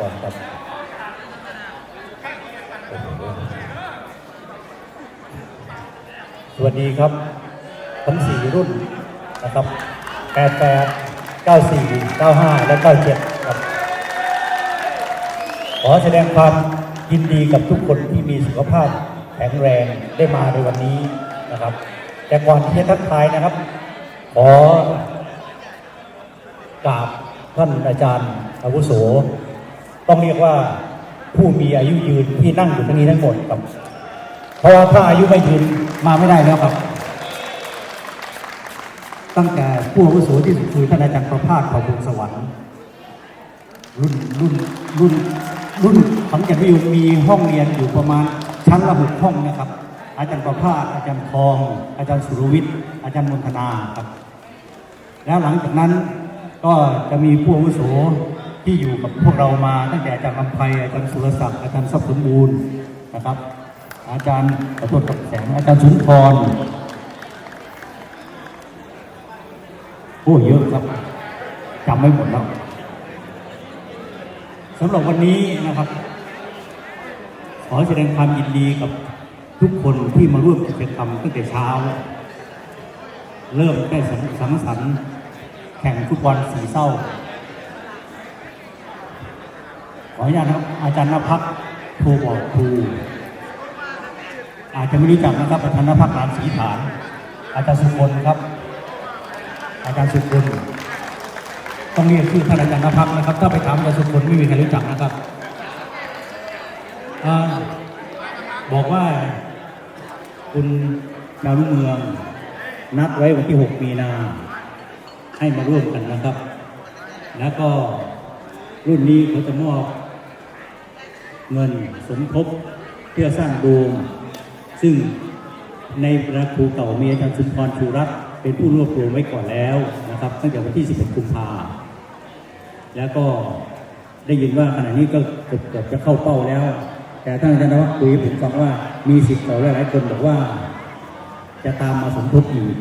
ก่อนครับสวัสดีครับ ทั้งสี่รุ่นนะครับ88 94 95และ97ครับ ขอแสดงความยินดีกับทุกคนที่มีสุขภาพแข็งแรงได้มาในวันนี้นะครับ แต่ก่อนที่จะทักทายนะครับ ขอกราบท่านอาจารย์อาวุโส ต้องเรียกว่าผู้มีอายุยืนที่นั่งอยู่ตรงนี้ทั้งหมดครับ เพราะว่าถ้าอายุไม่ยืนมาไม่ได้แล้วครับ ตั้งแต่ผู้อาวุโสที่สุดคือท่านอาจารย์ประภาสเผ่าพงสวรรค์รุ่นรุ่นรุ่นรุ่นของอาจารย์พิยุมีห้องเรียนอยู่ประมาณชั้นละหกห้องนะครับ อาจารย์ประภาสอาจารย์ทอง อาจารย์สุรวิทย์ อาจารย์มนทนาครับ แล้วหลังจากนั้นก็จะมีผู้อาวุโส ที่อยู่กับพวกเรามาตั้งแต่อาจารย์ลำไพอาจารย์สุรศักดิ์อาจารย์ทรัพย์สมบูรณ์นะครับ อาจารย์ขอโทษกับแสงอาจารย์สุนทรโอ้เยอะครับจำไม่หมดแล้วสำหรับวันนี้นะครับ ขอแสดงความยินดีกับทุกคนที่มาร่วมกิจกรรมตั้งแต่เช้า เริ่มได้สังสังสรรค์แข่งฟุตบอลสีเศร้า ขออนุญาตครับอาจารย์นภักโทรบอกครูอาจจะไม่รู้จักนะครับอาจารย์นภักรามศรีฐาน อาจารย์สุพลครับ อาจารย์สุพลต้องเรียกชื่อท่านอาจารย์นภักนะครับ ถ้าไปถามอาจารย์สุพลไม่มีใครรู้จักนะครับอบอกว่าคุณชาวลูกเมืองนัดไว้วันที่ 6 มีนา ให้มาร่วมกันนะครับ แล้วก็รุ่นนี้เขาจะมอบ เงินสมทบเพื่อสร้างโดม ซึ่งในประครูเก่ามีอาจารย์สุนทรชูรัตน์เป็นผู้รวบรวมไว้ก่อนแล้วนะครับตั้งแต่วันที่ 11กุมภาแล้วก็ได้ยินว่าขณะนี้ก็เกือบเกือบจะเข้าเป้าแล้ว แต่ท่านอาจารย์นวัฒน์คุยผมฟังว่ามีสิทธิ์เก่าหลายๆคนบอกว่า จะตามมาสมทบอีก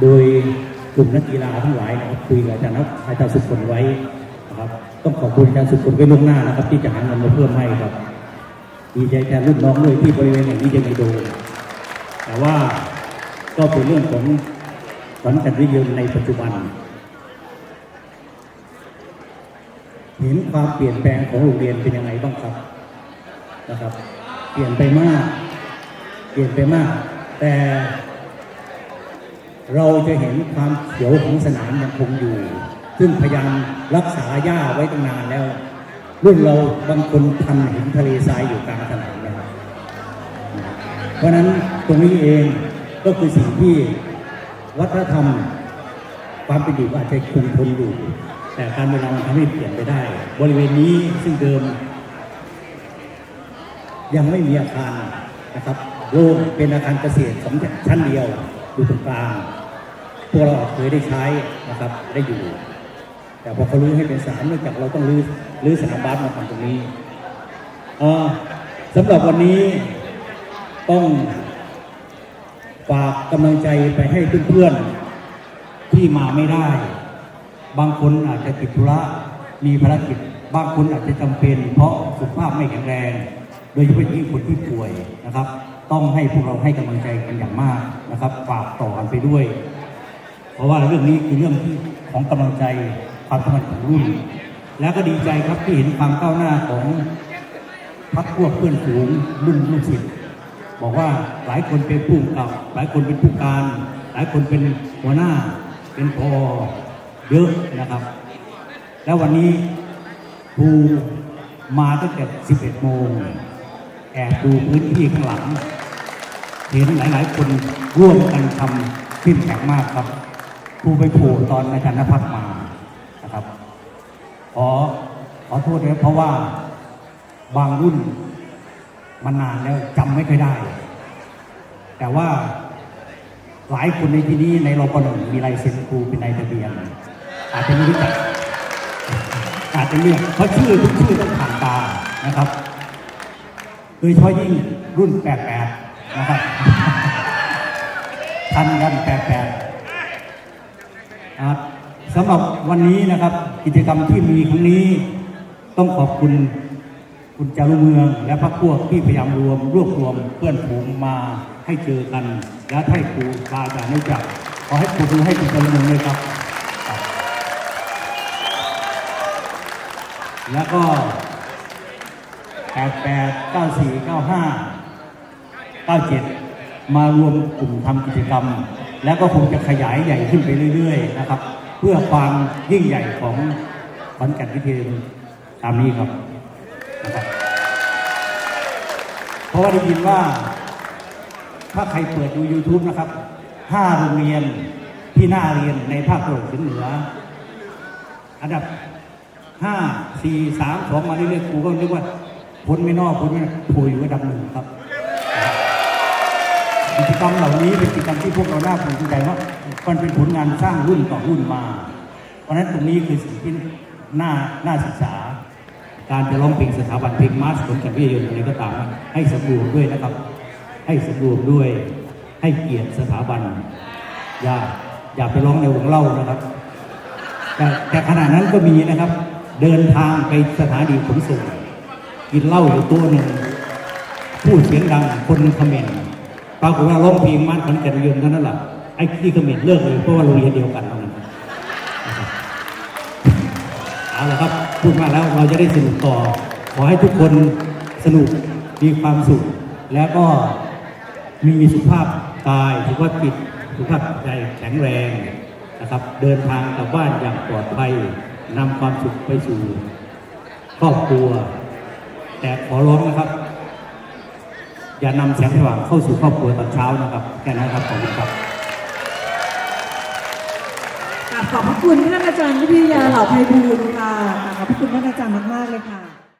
โดยกลุ่มนักกีฬาทั้งหลายนะครับคุยกับอาจารย์นักอาจารย์สุขลไว้ ต้องขอบคุณอาจารย์สุขลไว้ล่วงหน้านะครับ ที่จะหาเงินมาเพิ่มให้ครับดีใจแทนรุ่นน้องด้วยที่บริเวณอย่างนี้ยังไม่โดนแต่ว่าก็เป็นเรื่องของฝันกันวิยนในปัจจุบัน เห็นความเปลี่ยนแปลงของโรงเรียนเป็นยังไงบ้างครับนะครับ เปลี่ยนไปมาก เปลี่ยนไปมาก แต่เราจะเห็นความเขียวของสนามยังคงอยู่ ซึ่งพยายามรักษาหญ้าไว้ตั้งนานแล้ว รุ่นเราบางคนทำเห็นทะเลทรายอยู่กลางสนามแล้วเพราะนั้นตรงนี้เองก็คือสิ่งที่วัฒนธรรม ความเป็นอยู่อาจจะคงทนอยู่ แต่การเวลาทำให้เปลี่ยนไปได้ บริเวณนี้ซึ่งเดิม ยังไม่มีอาคารนะครับโล่งเป็นอาคารเกษตรสองชั้นเดียวอยู่ตรงกลางพวกเราเคยได้ใช้นะครับได้อยู่ แต่พอเขารื้อให้เป็นสามเนื่องจากเราต้องรื้อรื้อสนามบาสมาทำตรงนี้สำหรับวันนี้ต้องฝากกำลังใจไปให้เพื่อนๆที่มาไม่ได้ บางคนอาจจะติดธุระมีภารกิจ บางคนอาจจะจำเป็น เพราะสุขภาพไม่แข็งแรง โดยเฉพาะยิ่งคนที่ป่วยนะครับ ต้องให้พวกเราให้กำลังใจกันอย่างมากนะครับ ฝากต่อกันไปด้วย เพราะว่าเรื่องนี้คือเรื่องที่ของกำลังใจ ความสำคัญของรุ่น แล้วก็ดีใจครับที่เห็นความก้าวหน้าของพักพวกเพื่อนฝูงรุ่นลูกศิษย์บอกว่าหลายคนเป็นผู้กับ หลายคนเป็นผู้การ หลายคนเป็นหัวหน้า เป็นพอเยอะนะครับ แล้ววันนี้ครูมาตั้งแต่ 11 โมง แอบดูพื้นที่ข้างหลัง เห็นหลาย ๆ คนร่วมกันทำขึ้นแข็งมากครับครูไปโผล่ตอนอาจารย์นภัสมา ขอขอโทษด้วยเพราะว่าบางรุ่นมันนานแล้วจำไม่เคยได้ แต่ว่าหลายคนในที่นี้ในรปหนึ่งมีลายเซ็นครูเป็นนายทะเบียน อาจจะไม่รู้จักอาจจะเรียกเพราะชื่อทุกชื่อต้องผ่านตานะครับโดยเฉพาะยิ่งรุ่น 88 นะครับทันกัน88อ่าสำหรับวันนี้นะครับ กิจกรรมที่มีครั้งนี้ ต้องขอบคุณคุณจารุเมือง และพรรคพวกที่พยายามรวม รวบรวมเพื่อนฝูงมาให้เจอกัน และให้ครูบาอาจารย์รู้จักขอให้ครูให้คุณจารุเมืองเลยครับ แล้วก็แปดแปดเก้าสี่เก้าห้าเก้าเจ็ดมารวมกลุ่มทำกิจกรรม แล้วก็คงจะขยายใหญ่ขึ้นไปเรื่อย ๆ นะครับ เพื่อความยิ่งใหญ่ของขอนแก่นพิเทนตามนี้ครับนะครับ เพราะว่าได้ยินว่า ถ้าใครเปิดดู YouTube นะครับห้าโรงเรียนที่น่าเรียนในภาคตะวันออกเหนือ อันดับห้าสี่สามสองมาเรื่อยๆครูก็นึกว่าพ้นไม่นอกพ้นไม่นอกโผล่อยู่อันดับหนึ่งครับ กิจกรรมเหล่านี้เป็นกิจกรรมที่พวกเราน่าภูมิใจว่ามันเป็นผลงานสร้างรุ่นต่อรุ่นมา เพราะฉะนั้นตรงนี้คือสิ่งที่น่าน่าศึกษา การจะร้องเพลงสถาบันเพลงมาร์ชผลกันวิทยาอะไรก็ตามให้สำรวมด้วยนะครับ ให้สำรวมด้วยให้เกียรติสถาบัน อย่าอย่าไปร้องในวงเล่านะครับ แต่แต่ขณะนั้นก็มีนะครับ เดินทางไปสถานีขนส่งกินเหล้าอยู่ตัวหนึ่งพูดเสียงดังคนคอมเขมนต์ รากฏว่าร้องเพลงมันขอนแก่นยนเท่านั้นแหละไอ้ที่เขมนต์เลิกเลยเพราะว่าโรงเรียนเดียวกันเท่านั้นเอาละครับพูดมาแล้วเราจะได้สนุกต่อ ขอให้ทุกคนสนุกมีความสุข แล้วก็มีสุขภาพกายสุขภาพจิตสุขภาพใจแข็งแรงนะครับ เดินทางกลับบ้านอย่างปลอดภัยนำความสุขไปสู่ครอบครัว แต่ขอร้องนะครับ จะนำแสงสว่างเข้าสู่ครอบครัวตอนเช้านะครับ แค่นั้นครับขอบคุณครับขอบพระคุณท่านอาจารย์วิทยาเหล่าไพบูลย์ค่ะขอบพระคุณท่านอาจารย์มากๆเลยค่ะ